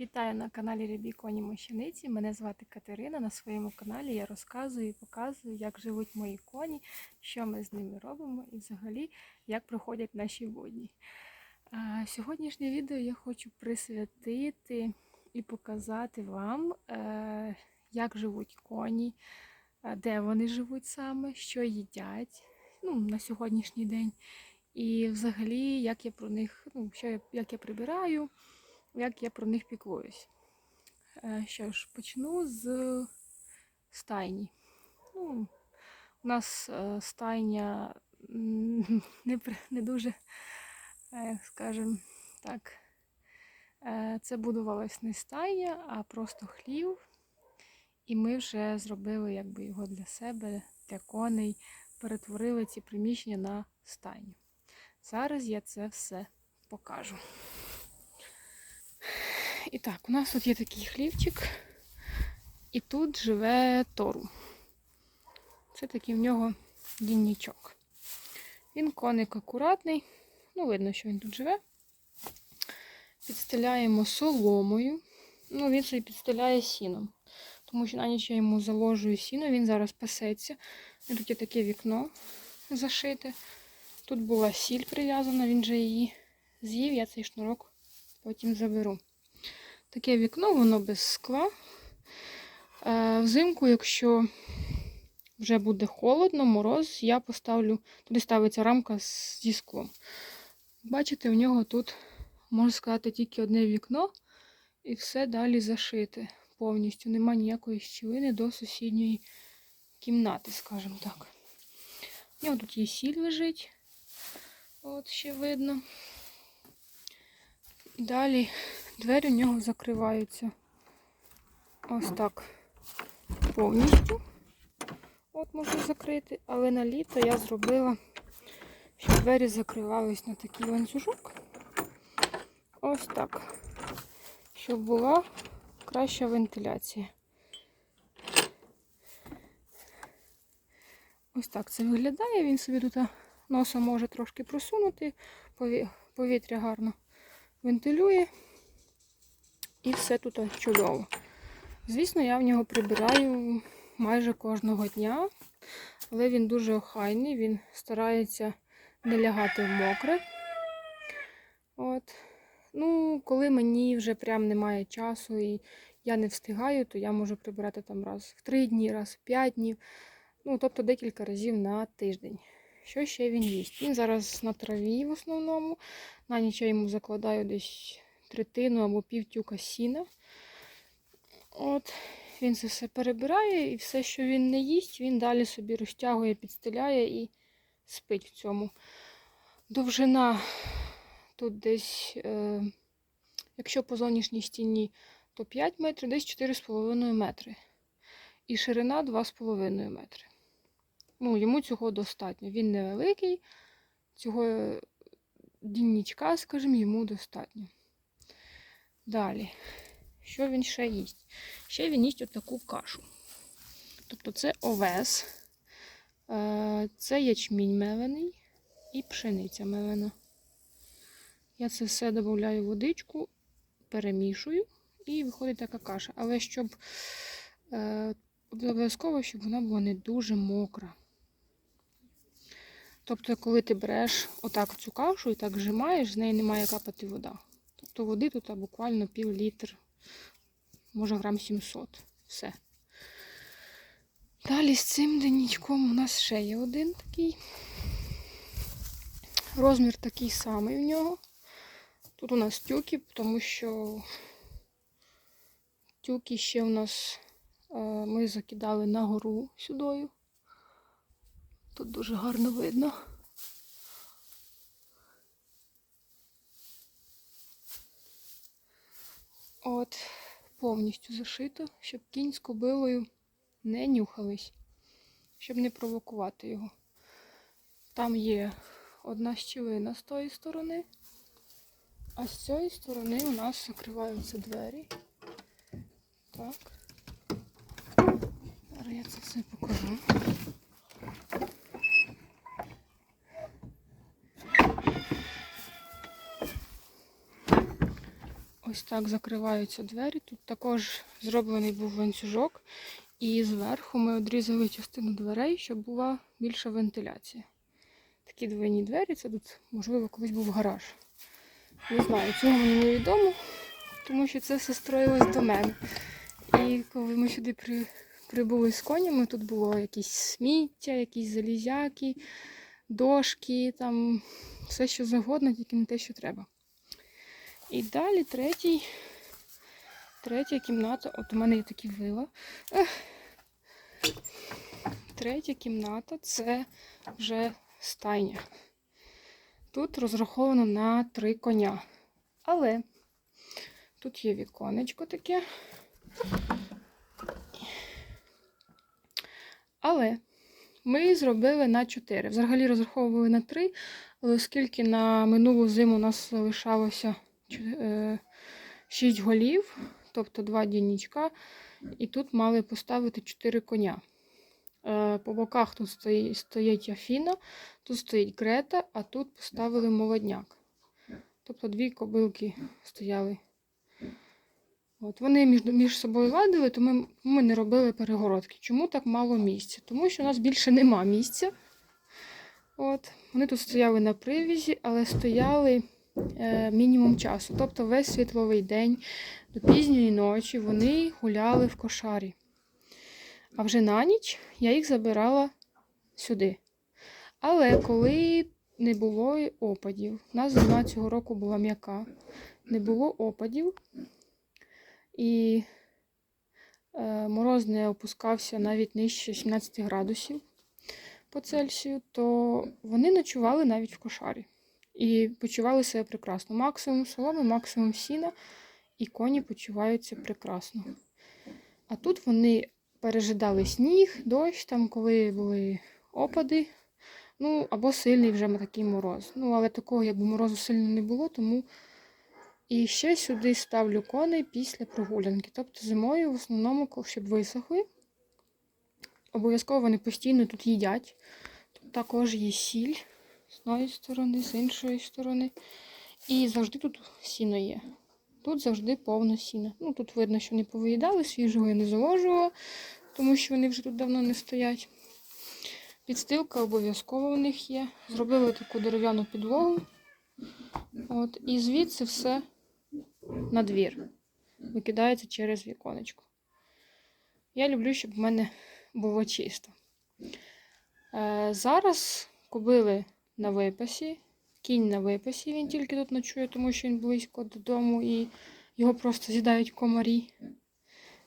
Вітаю на каналі Рябі Коні Мощаниці. Мене звати Катерина. На своєму каналі я розказую і показую, як живуть мої коні, що ми з ними робимо і взагалі як проходять наші будні. Сьогоднішнє відео я хочу присвятити і показати вам, е, як живуть коні, е, де вони живуть саме, що їдять ну, на сьогоднішній день. І взагалі, як я про них, ну, що я, як я прибираю як я про них піклуюсь. Е, Що ж, почну з стайні. Ну, у нас е, стайня не, не дуже, е, скажімо так, це будувалась не стайня, а просто хлів. І ми вже зробили якби, його для себе, для коней, перетворили ці приміщення на стайню. Зараз я це все покажу. І так, у нас тут є такий хлівчик, і тут живе Тору. Це такий в нього діннічок. Він коник акуратний, ну, видно, що він тут живе. Підстеляємо соломою. Ну, він собі підстеляє сіном. Тому що на ніч я йому заложую сіно, він зараз пасеться. І тут є таке вікно зашите. Тут була сіль прив'язана, він же її з'їв, я цей шнурок потім заберу. Таке вікно, воно без скла. Е, Взимку, якщо вже буде холодно, мороз, я поставлю, туди ставиться рамка зі склом. Бачите, в нього тут, можна сказати, тільки одне вікно, і все далі зашите повністю. Нема ніякої щілини до сусідньої кімнати, скажімо так. У нього тут є сіль лежить. От ще видно. Далі Двері у нього закриваються ось так повністю. От можна закрити, але на літо я зробила, щоб двері закривались на такий ланцюжок. Ось так. Щоб була краща вентиляція. Ось так це виглядає. Він собі тут носа може трошки просунути, повітря гарно вентилює. І все тут чудово. Звісно, я в нього прибираю майже кожного дня, але він дуже охайний, він старається не лягати в мокре. От. Ну, коли мені вже прям немає часу і я не встигаю, то я можу прибирати там раз в три дні, раз в п'ять днів. Ну, тобто декілька разів на тиждень. Що ще він їсть? Він зараз на траві в основному. На ніч я йому закладаю десь третину або півтюка сіна. От, він це все перебирає і все, що він не їсть, він далі собі розтягує, підстеляє і спить в цьому. Довжина тут десь, е, якщо по зовнішній стіні, то 5 метрів, десь 4,5 метри. І ширина 2,5 метри. Ну, йому цього достатньо. Він невеликий, цього діннічка, скажімо, йому достатньо. Далі, що він ще їсть? Ще він їсть отаку кашу. Тобто це овес, е, це ячмінь мелений і пшениця мелена. Я це все додаю водичку, перемішую і виходить така каша. Але щоб е, обов'язково, щоб вона була не дуже мокра. Тобто, коли ти береш отак цю кашу і так зжимаєш, з неї не має капати вода. Тобто води тут буквально пів літр, може грам 700. Все. Далі з цим денічком у нас ще є один такий. Розмір такий самий в нього. Тут у нас тюки, тому що тюки ще у нас е, ми закидали на гору сюдою. Тут дуже гарно видно. От, повністю зашито, щоб кінь з кобилою не нюхались, щоб не провокувати його. Там є одна щілина з тої сторони, а з цієї сторони у нас закриваються двері. Так. Зараз я це все покажу. Ось так закриваються двері. Тут також зроблений був ланцюжок. І зверху ми відрізали частину дверей, щоб була більша вентиляція. Такі двойні двері, це тут, можливо, колись був гараж. Не знаю, цього мені не відомо, тому що це все строїлось до мене. І коли ми сюди при, прибули з конями, тут було якісь сміття, якісь залізяки, дошки, там все що завгодно, тільки не те, що треба. І далі третій, третя кімната. От у мене є такі вила. Третя кімната це вже стайня. Тут розраховано на три коня. Але тут є віконечко таке. Але ми зробили на 4. Взагалі розраховували на 3, але оскільки на минулу зиму у нас залишалося 6 голів, тобто 2 дінічка, і тут мали поставити 4 коня. Е, По боках тут стоїть, стоїть Афіна, тут стоїть Грета, а тут поставили молодняк. Тобто дві кобилки стояли. От, вони між, між собою ладили, то ми, ми не робили перегородки. Чому так мало місця? Тому що у нас більше нема місця. От, вони тут стояли на привізі, але стояли е, мінімум часу. Тобто весь світловий день до пізньої ночі вони гуляли в кошарі. А вже на ніч я їх забирала сюди. Але коли не було опадів, у нас зима цього року була м'яка, не було опадів, і е, мороз не опускався навіть нижче 17 градусів по Цельсію, то вони ночували навіть в кошарі. І почували себе прекрасно. Максимум соломи, максимум сіна, і коні почуваються прекрасно. А тут вони пережидали сніг, дощ, там, коли були опади, ну, або сильний вже такий мороз. Ну, але такого, якби морозу сильно не було, тому і ще сюди ставлю коней після прогулянки. Тобто зимою в основному, щоб висохли. Обов'язково вони постійно тут їдять. Тут також є сіль з однієї сторони, з іншої сторони. І завжди тут сіно є. Тут завжди повно сіна. Ну, тут видно, що не повиїдали, свіжого я не заложувала, тому що вони вже тут давно не стоять. Підстилка обов'язково у них є. Зробили таку дерев'яну підлогу. От, і звідси все на двір. Викидається через віконечко. Я люблю, щоб в мене було чисто. Е, зараз кобили на випасі. Кінь на випасі, він тільки тут ночує, тому що він близько додому і його просто з'їдають комарі.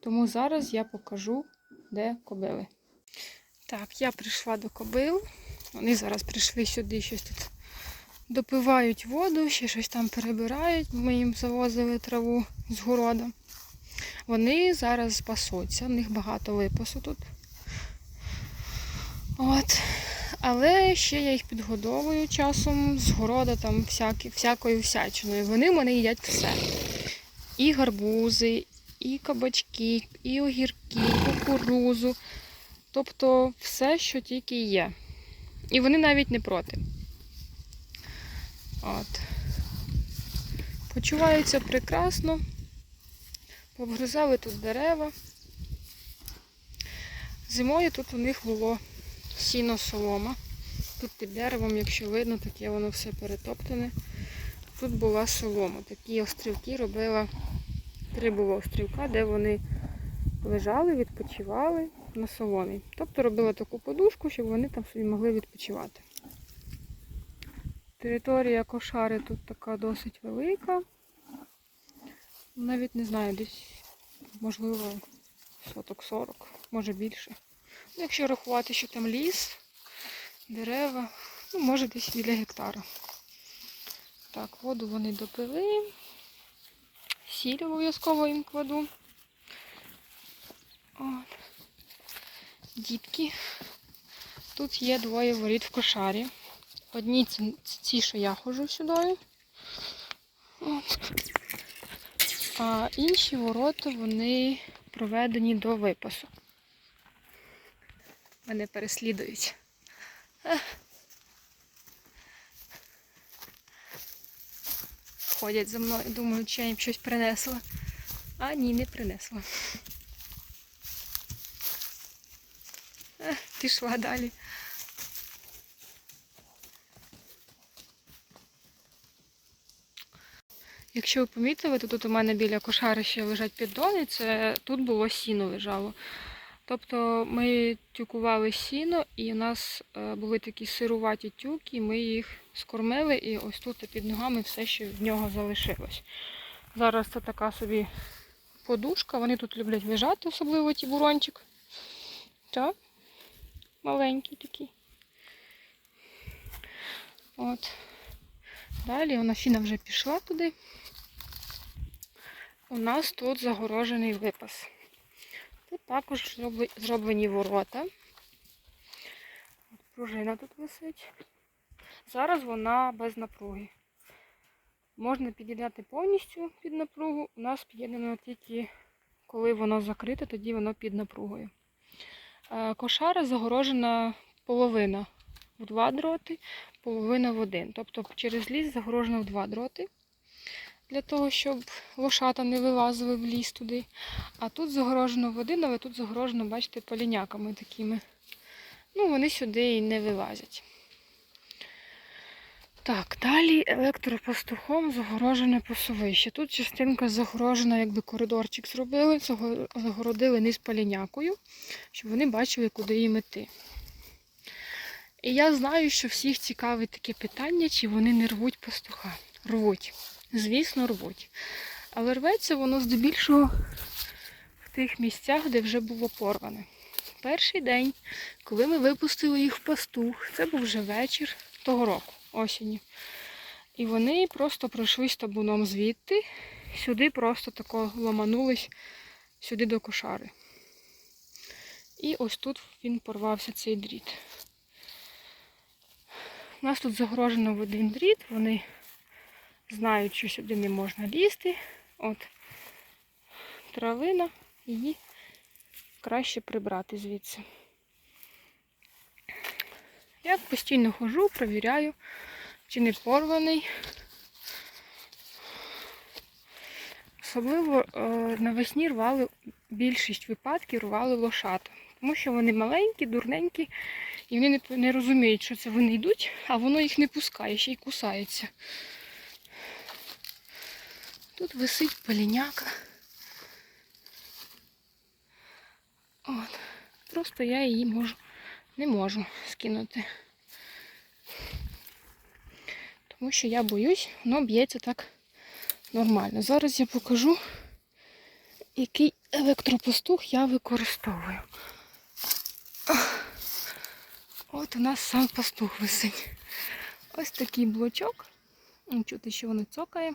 Тому зараз я покажу, де кобили. Так, я прийшла до кобил. Вони зараз прийшли сюди, щось тут допивають воду, ще щось там перебирають. Ми їм завозили траву з города. Вони зараз пасуться, в них багато випасу тут. От. Але ще я їх підгодовую часом з города там всякі, всякою всячиною. Вони в мене їдять все. І гарбузи, і кабачки, і огірки, і кукурузу. Тобто все, що тільки є. І вони навіть не проти. От. Почуваються прекрасно. Обгризали тут дерева. Зимою тут у них було сіно солома. Тут під деревом, якщо видно, таке воно все перетоптане. Тут була солома. Такі острівки робила, три було острівка, де вони лежали, відпочивали на соломі. Тобто робила таку подушку, щоб вони там собі могли відпочивати. Територія кошари тут така досить велика. Навіть не знаю, десь, можливо, соток 40, може більше. Ну, Якщо рахувати, що там ліс, дерева, ну, може десь біля гектара. Так, воду вони допили. Сіль обов'язково їм кладу. От. Дітки. Тут є двоє воріт в кошарі. Одні ті, що я ходжу сюди. От. А інші ворота вони проведені до випасу. Мене переслідують. Ходять за мною. Думаю, чи я їм щось принесла. А ні, не принесла. Пішла далі. Якщо ви помітили, то тут у мене біля кошари ще лежать піддони, це тут було сіно лежало. Тобто ми тюкували сіно, і у нас е, були такі сируваті тюки, ми їх скормили, і ось тут під ногами все, що від нього залишилось. Зараз це така собі подушка, вони тут люблять лежати, особливо тібурончик. Так, маленький такий. От. Далі вона фіна вже пішла туди. У нас тут загорожений випас. Тут також зроблені ворота. Пружина тут висить. Зараз вона без напруги. Можна під'єднати повністю під напругу. У нас під'єднано тільки коли воно закрите, тоді воно під напругою. Е, Кошара загорожена половина в два дроти, половина в один. Тобто через ліс загорожено в два дроти. Для того, щоб лошата не вилазили в ліс туди. А тут загорожено в один, тут загорожено, бачите, поліняками такими. Ну, вони сюди і не вилазять. Так, далі електропастухом загорожене пасовище. Тут частинка загорожена, якби коридорчик зробили, загородили низ палінякою, щоб вони бачили, куди їм іти. І я знаю, що всіх цікавить таке питання, чи вони не рвуть пастуха. Рвуть. Звісно, рвуть. Але рветься воно здебільшого в тих місцях, де вже було порване. Перший день, коли ми випустили їх в пастух, це був вже вечір того року, осінню. І вони просто пройшлись табуном звідти, сюди просто тако ломанулись, сюди до кошари. І ось тут він порвався цей дріт. У нас тут загорожено в один дріт, вони знають, що сюди не можна лізти. От травина, її краще прибрати звідси. Я постійно ходжу, перевіряю, чи не порваний. Особливо е, навесні рвали більшість випадків рвали лошата. Тому що вони маленькі, дурненькі, і вони не розуміють, що це вони йдуть, а воно їх не пускає, ще й кусається. Тут висить поліняка. От. Просто я її можу, не можу скинути. Тому що я боюсь, воно б'ється так нормально. Зараз я покажу, який електропастух я використовую. От у нас сам пастух висить. Ось такий блочок. Чути, що воно цокає.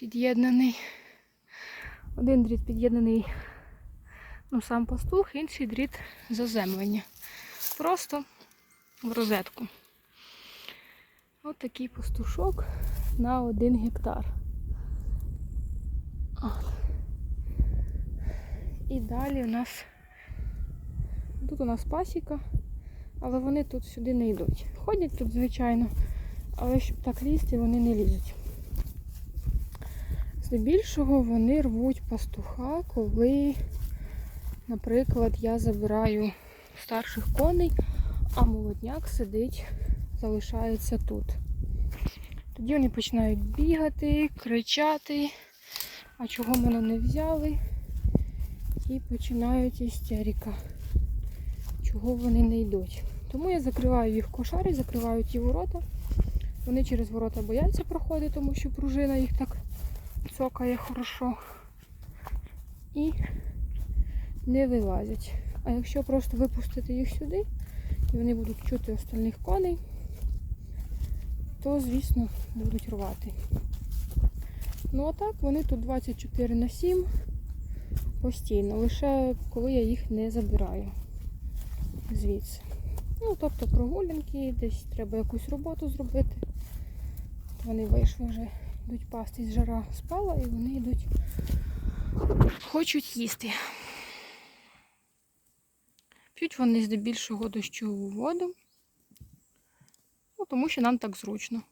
Під'єднаний. Один дріт під'єднаний ну, сам пастух, інший дріт заземлення. Просто в розетку. Ось такий пастушок на один гектар. От. І далі у нас тут у нас пасіка, але вони тут сюди не йдуть. Ходять тут, звичайно, але щоб так лізти, вони не лізуть. Здебільшого вони рвуть пастуха, коли, наприклад, я забираю старших коней, а молодняк сидить, залишається тут. Тоді вони починають бігати, кричати, а чого мене не взяли, і починають істерика, чого вони не йдуть. Тому я закриваю їх в кошарі, закриваю ті ворота. Вони через ворота бояться проходити, тому що пружина їх так цокає хорошо. І не вилазять. А якщо просто випустити їх сюди, і вони будуть чути остальних коней, то, звісно, будуть рвати. Ну а так, вони тут 24 на 7 постійно, лише коли я їх не забираю звідси. Ну, тобто прогулянки, десь треба якусь роботу зробити. Вони вийшли вже, йдуть пастись, жара спала і вони йдуть, хочуть їсти. П'ють вони здебільшого дощову воду, ну, тому що нам так зручно.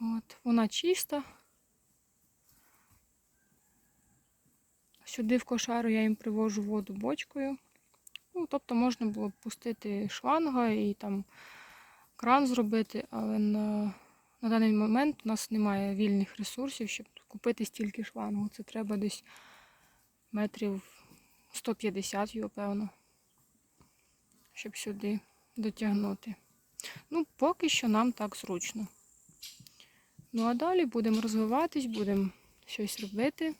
От, вона чиста. Сюди в кошару я їм привожу воду бочкою. Ну, тобто можна було б пустити шланга і там кран зробити, але на, на даний момент у нас немає вільних ресурсів, щоб купити стільки шлангу. Це треба десь метрів 150 його, певно, щоб сюди дотягнути. Ну, поки що нам так зручно. Ну а далі будемо розвиватись, будемо щось робити.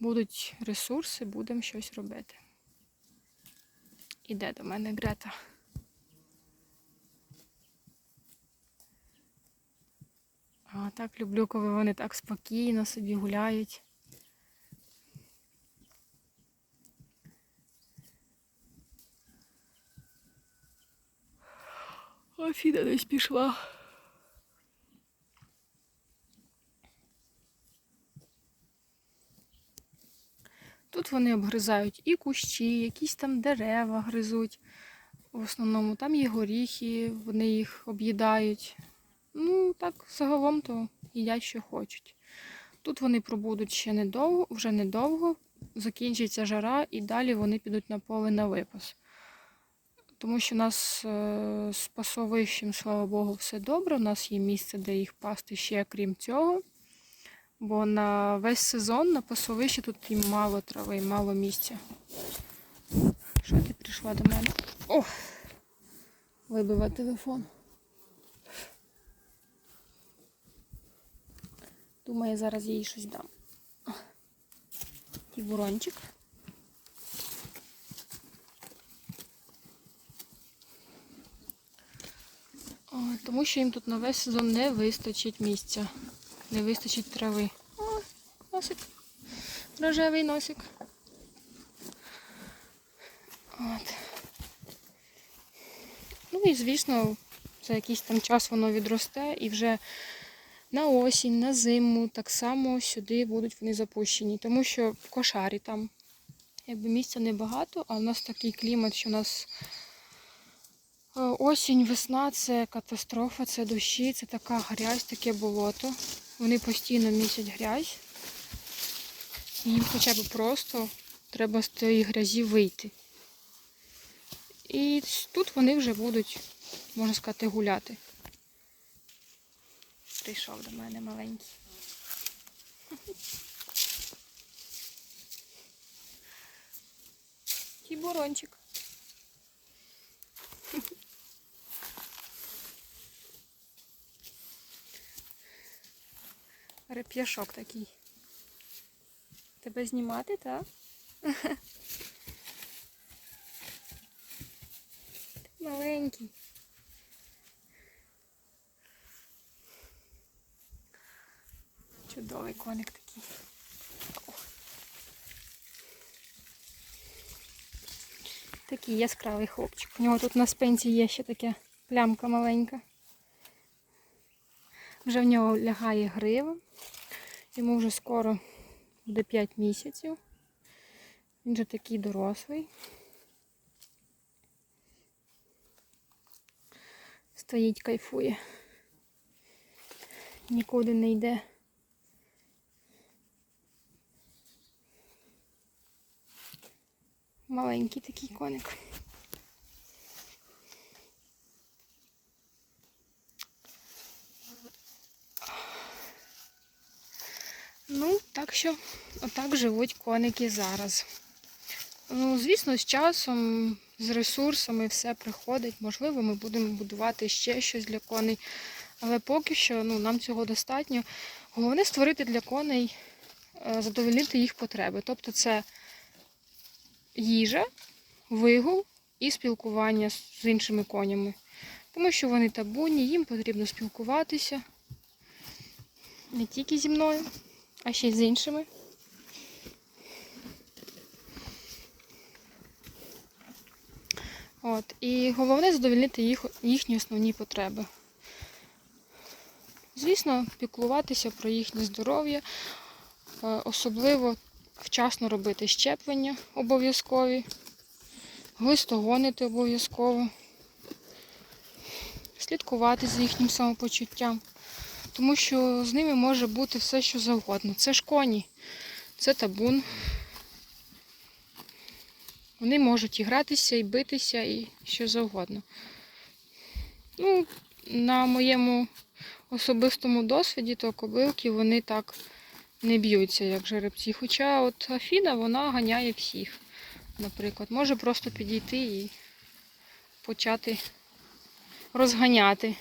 Будуть ресурси, будемо щось робити. Іде до мене Грета. А так люблю, коли вони так спокійно собі гуляють. А Фіда десь пішла. Тут вони обгризають і кущі, якісь там дерева гризуть. В основному там є горіхи, вони їх об'їдають. Ну, так, загалом то їдять, що хочуть. Тут вони пробудуть ще недовго, вже недовго, закінчиться жара і далі вони підуть на поле на випас. Тому що у нас е, з пасовищем, слава Богу, все добре. У нас є місце, де їх пасти ще крім цього. Бо на весь сезон на пасовищі тут і мало трави, і мало місця. Що ти прийшла до мене? О! Вибила телефон. Думаю, зараз я їй щось дам. Тібурончик. О, тому що їм тут на весь сезон не вистачить місця. Не вистачить трави. О, носик. Рожевий носик. От. Ну і звісно, за якийсь там час воно відросте і вже на осінь, на зиму так само сюди будуть вони запущені. Тому що в кошарі там якби місця небагато, а в нас такий клімат, що у нас е, осінь, весна це катастрофа, це дощі, це така грязь, таке болото. Вони постійно місять грязь. І їм хоча б просто треба з тієї грязі вийти. І тут вони вже будуть, можна сказати, гуляти. Прийшов до мене маленький. Тібурончик. Реп'яшок такий. Тебе знімати, так? Маленький. Чудовий коник такий. Такий яскравий хлопчик. У нього тут на спинці є ще така плямка маленька. Вже в нього лягає грива. Йому вже скоро буде 5 місяців. Він вже такий дорослий. Стоїть, кайфує. Нікуди не йде. Маленький такий коник. Ну, так що отак живуть коники зараз. Ну, звісно, з часом, з ресурсами все приходить. Можливо, ми будемо будувати ще щось для коней. Але поки що ну, нам цього достатньо. Головне створити для коней, е, задовольнити їх потреби. Тобто це їжа, вигул і спілкування з іншими конями. Тому що вони табуні, їм потрібно спілкуватися не тільки зі мною, а ще й з іншими. От. І головне задовольнити їх, їхні основні потреби. Звісно, піклуватися про їхнє здоров'я, е, особливо вчасно робити щеплення обов'язкові, глистогонити обов'язково, слідкувати за їхнім самопочуттям. тому що з ними може бути все, що завгодно. Це ж коні, це табун. Вони можуть і гратися, і битися, і що завгодно. Ну, на моєму особистому досвіді, то кобилки вони так не б'ються, як жеребці. Хоча от Афіна вона ганяє всіх. Наприклад, може просто підійти і почати розганяти.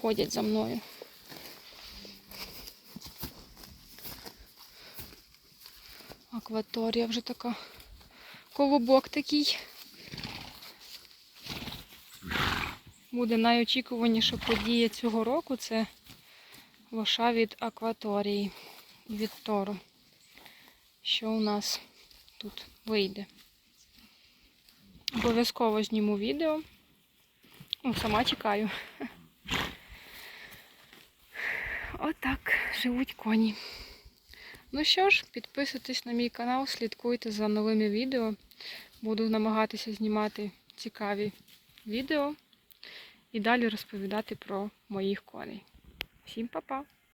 Ходять за мною. Акваторія вже така. Колобок такий. Буде найочікуваніша подія цього року це лоша від акваторії від Тору. Що у нас тут вийде? Обов'язково зніму відео. Ну, сама чекаю. Отак живуть коні. Ну що ж, підписуйтесь на мій канал, слідкуйте за новими відео. Буду намагатися знімати цікаві відео і далі розповідати про моїх коней. Всім па-па!